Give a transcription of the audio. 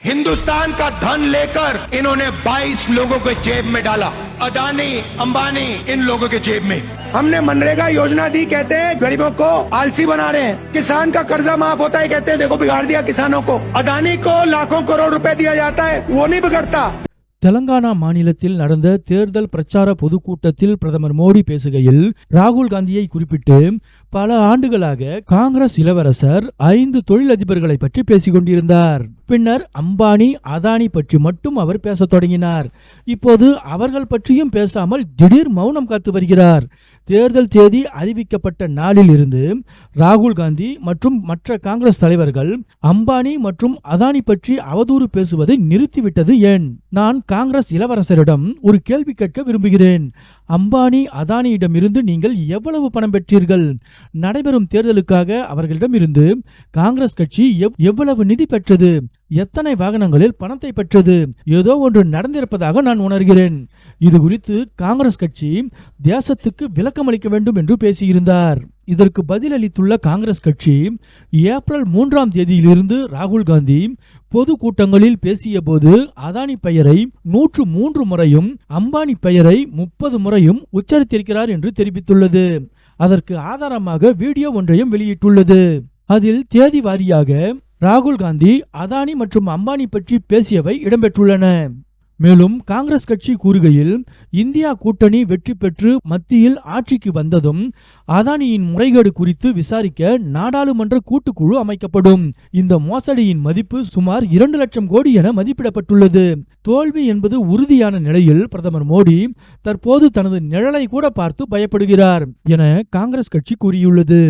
हिंदुस्तान का धन लेकर इन्होंने 22 लोगों के जेब में डाला अदानी अंबानी इन लोगों के जेब में हमने मनरेगा योजना दी कहते हैं गरीबों को आलसी बना रहे हैं किसान का कर्जा माफ होता है कहते हैं देखो बिगाड़ दिया किसानों को अदानी को लाखों करोड़ रुपए दिया जाता है वो नहीं बिगड़ता தெலங்கானா மாநிலத்தில் நடந்த தேர்தல் பிரச்சார பொதுக்கூட்டத்தில் பிரதமர் மோடி பேசுகையில் ராகுல் காந்தியை குறிப்பிட்டு பல ஆண்டுகளாக காங்கிரஸ் இளவரசர் ஐந்து தொழிலதிபர்களை பற்றி பேசிக் கொண்டிருந்தார் பின்னர் அம்பானி அதானி பற்றி மட்டும் அவர் பேசத் தொடங்கினார். இப்போது அவர்கள் பற்றியும் பேசாமல் திடீர் மௌனம் காத்து வருகிறார். தேர்தல் தேதி அறிவிக்கப்பட்ட நாளில் இருந்து ராகுல் காந்தி மற்றும் மற்ற காங்கிரஸ் தலைவர்கள் அம்பானி மற்றும் அதானி பற்றி அவதூறு பேசுவதை நிறுத்திவிட்டது ஏன்? நான் காங்கிரஸ் இளவரசரிடம் ஒரு கேள்வி கேட்க விரும்புகிறேன். அம்பானி அதானியிடமிருந்து நீங்கள் எவ்வளவு பணம் பெற்றீர்கள்? நடைபெறும் தேர்தலுக்காக அவர்களிடமிருந்து காங்கிரஸ் கட்சி எவ்- எவ்வளவு நிதி பெற்றது? எத்தனை வாகனங்களில் பணத்தை பெற்றது? ஏதோ ஒன்று நடந்திருப்பதாக நான் உணர்கிறேன். இது குறித்து காங்கிரஸ் கட்சி தேசத்துக்கு விளக்கமளிக்க வேண்டும் என்று பேசியிருந்தார். இதற்கு பதிலளித்துள்ள காங்கிரஸ் கட்சி ஏப்ரல் மூன்றாம் தேதியிலிருந்து ராகுல் காந்தி பொது கூட்டங்களில் பேசியபோது அதானி பெயரை நூற்று மூன்று முறையும் அம்பானி பெயரை முப்பது முறையும் உச்சரித்திருக்கிறார் என்று தெரிவித்துள்ளது. அதற்கு ஆதாரமாக வீடியோ ஒன்றையும் வெளியிட்டுள்ளது. அதில் தேதி வாரியாக ராகுல் காந்தி அதானி மற்றும் அம்பானி பற்றி பேசியவை இடம்பெற்றுள்ளன. மேலும் காங்கிரஸ் கட்சி கூறுகையில் இந்தியா கூட்டணி வெற்றி பெற்று மத்தியில் ஆட்சிக்கு வந்ததும் அதானியின் முறைகேடு குறித்து விசாரிக்க நாடாளுமன்ற கூட்டுக்குழு அமைக்கப்படும். இந்த மோசடியின் மதிப்பு சுமார் இரண்டு லட்சம் கோடி என மதிப்பிடப்பட்டுள்ளது. தோல்வி என்பது உறுதியான நிலையில் பிரதமர் மோடி தற்போது தனது நிழலை கூட பார்த்து பயப்படுகிறார் என காங்கிரஸ் கட்சி கூறியுள்ளது.